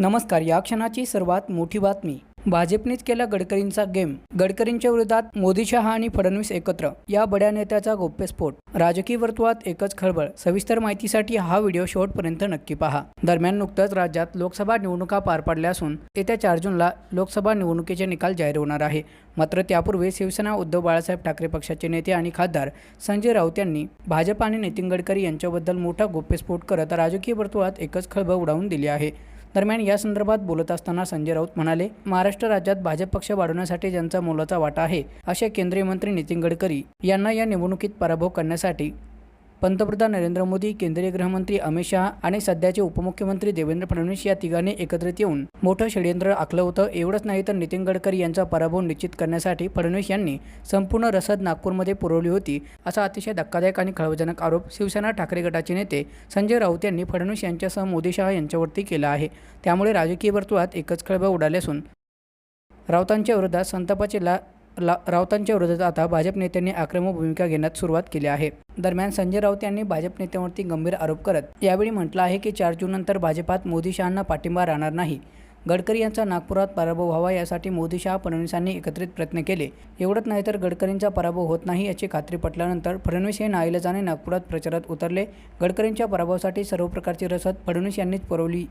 नमस्कार या क्षणाची सर्वात मोठी बातमी. भाजपनेच केला गडकरींचा गेम. गडकरींच्या विरोधात मोदी शहा आणि फडणवीस एकत्र. या बड्या नेत्याचा गोप्यस्फोट राजकीय वर्तुळात एकच खळबळ. सविस्तर माहितीसाठी हा व्हिडिओ शेवटपर्यंत नक्की पहा. दरम्यान नुकतंच राज्यात लोकसभा निवडणुका पार पडल्या असून येत्या चार जूनला लोकसभा निवडणुकीचे निकाल जाहीर होणार आहे. मात्र त्यापूर्वी शिवसेना उद्धव बाळासाहेब ठाकरे पक्षाचे नेते आणि खासदार संजय राऊत यांनी भाजप आणि नितीन गडकरी यांच्याबद्दल मोठा गोप्यस्फोट करत राजकीय वर्तुळात एकच खळबळ उडावून दिली आहे. दरम्यान या संदर्भात बोलत असताना संजय राऊत म्हणाले महाराष्ट्र राज्यात भाजप पक्ष वाढवण्यासाठी ज्यांचा मोलाचा वाटा आहे असे केंद्रीय मंत्री नितीन गडकरी यांना या निवडणुकीत पराभव करण्यासाठी पंतप्रधान नरेंद्र मोदी केंद्रीय गृहमंत्री अमित शहा आणि सध्याचे उपमुख्यमंत्री देवेंद्र फडणवीस या तिघांनी एकत्रित येऊन मोठं षडयंत्र आखलं होतं. एवढंच नाही तर नितीन गडकरी यांचा पराभव निश्चित करण्यासाठी फडणवीस यांनी संपूर्ण रसद नागपूरमध्ये पुरवली होती असा अतिशय धक्कादायक आणि खळबळजनक आरोप शिवसेना ठाकरे गटाचे नेते संजय राऊत यांनी फडणवीस यांच्यासह मोदी शहा यांच्यावरती केला आहे. त्यामुळे राजकीय वर्तुळात एकच खळबळ उडाली असून राऊतांच्या विरोधात संतापाचे ला ला राऊतांच्या विरोधात आता भाजप नेत्यांनी आक्रमक भूमिका घेण्यास सुरुवात केली आहे. दरम्यान संजय राऊत यांनी भाजप नेत्यांवरती गंभीर आरोप करत यावेळी म्हटलं आहे की चार जूननंतर भाजपात मोदी शहांना पाठिंबा राहणार नाही. गडकरी यांचा नागपुरात पराभव व्हावा यासाठी मोदी शहा फडणवीसांनी एकत्रित प्रयत्न केले. एवढंच नाही तर गडकरींचा पराभव होत नाही याची खात्री पटल्यानंतर फडणवीस हे नाईलाजाने नागपुरात प्रचारात उतरले. गडकरींच्या पराभवासाठी सर्व प्रकारची रसद फडणवीस यांनीच पुरवली.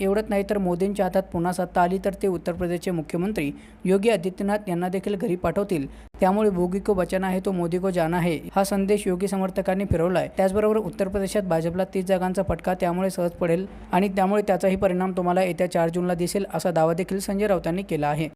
एवढंच नाही तर मोदींच्या हातात पुन्हा सत्ता आली तर ते उत्तर प्रदेशचे मुख्यमंत्री योगी आदित्यनाथ यांना देखील घरी पाठवतील. त्यामुळे भोगी को बचाना आहे तो मोदी को जाना आहे हा संदेश योगी समर्थकांनी फिरवलाय. त्याचबरोबर उत्तर प्रदेशात भाजपला तीस जागांचा फटका त्यामुळे सहज पडेल आणि त्यामुळे त्याचाही परिणाम तुम्हाला येत्या चार जूनला दिसेल असा दावा देखील संजय राऊतांनी केला आहे.